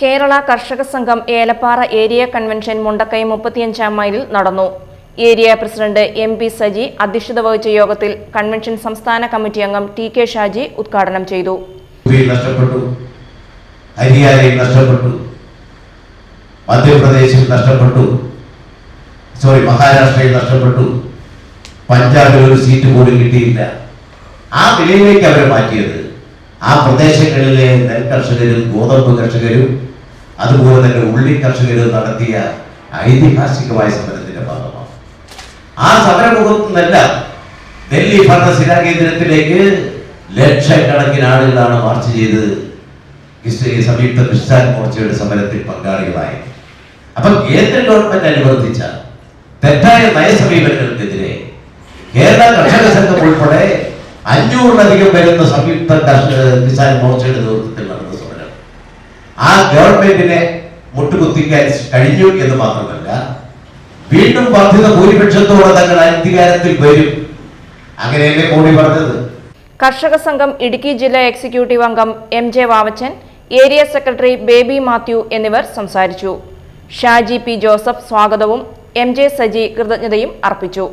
കേരള കർഷക സംഘം Elappara area convention Mundakkai മുപ്പത്തിയഞ്ചാം മൈലിൽ നടന്നു. Area president M P Saji അധ്യക്ഷത വഹിച്ച യോഗത്തിൽ കൺവെൻഷൻ സംസ്ഥാന കമ്മിറ്റി അംഗം ടി കെ ഷാജി ഉദ്ഘാടനം ചെയ്തു. മധ്യപ്രദേശിൽ നഷ്ടപ്പെട്ടു. സോറി മഹാരാഷ്ട്രയിൽ നഷ്ടപ്പെട്ടു. പഞ്ചാബിൽ ഒരു സീറ്റ് പോലും കിട്ടിയില്ല. ആ നിലയിലേക്ക് അവരെ മാറ്റിയത് ആ പ്രദേശങ്ങളിലെ നെൽ കർഷകരും ഗോതമ്പ് കർഷകരും അതുപോലെ തന്നെ ഉള്ളി കർഷകരും നടത്തിയ ഐതിഹാസികമായ സമരത്തിന്റെ ഭാഗമാണ്. ആ സമരമുഖത്തു നിന്നെല്ലാം ഡൽഹി ഭരണ കേന്ദ്രത്തിലേക്ക് ലക്ഷക്കണക്കിന് ആളുകളാണ് മാർച്ച് ചെയ്ത് സംയുക്ത ക്രിസ്ത്യൻ മോർച്ചയുടെ സമരത്തിൽ പങ്കാളികളായത് അപ്പൊ കേന്ദ്ര ഗവൺമെന്റ് അനുബന്ധിച്ച തെറ്റായ നയസമീപനങ്ങൾക്കെതിരെ കേരള കർഷക സംഘം ഉൾപ്പെടെ അഞ്ഞൂറിലധികം വരുന്ന സംയുക്ത കിസാൻ മോർച്ചയുടെ നേതൃത്വത്തിൽ നടന്ന സമരം. ആ ഗവൺമെന്റിനെ മുട്ടുകുത്തിക്കാൻ കഴിഞ്ഞു എന്ന് മാത്രമല്ല വീണ്ടും വർദ്ധിത ഭൂരിപക്ഷത്തോടെ തങ്ങൾ അധികാരത്തിൽ വരും. അങ്ങനെയല്ലേ മോഡി പറഞ്ഞത്? കർഷക സംഘം ഇടുക്കി ജില്ലാ എക്സിക്യൂട്ടീവ് അംഗം M J Vavachan area secretary Baby Mathew എന്നിവർ സംസാരിച്ചു. ഷാജി പി ജോസഫ് സ്വാഗതവും എം ജെ സജി കൃതജ്ഞതയും അർപ്പിച്ചു.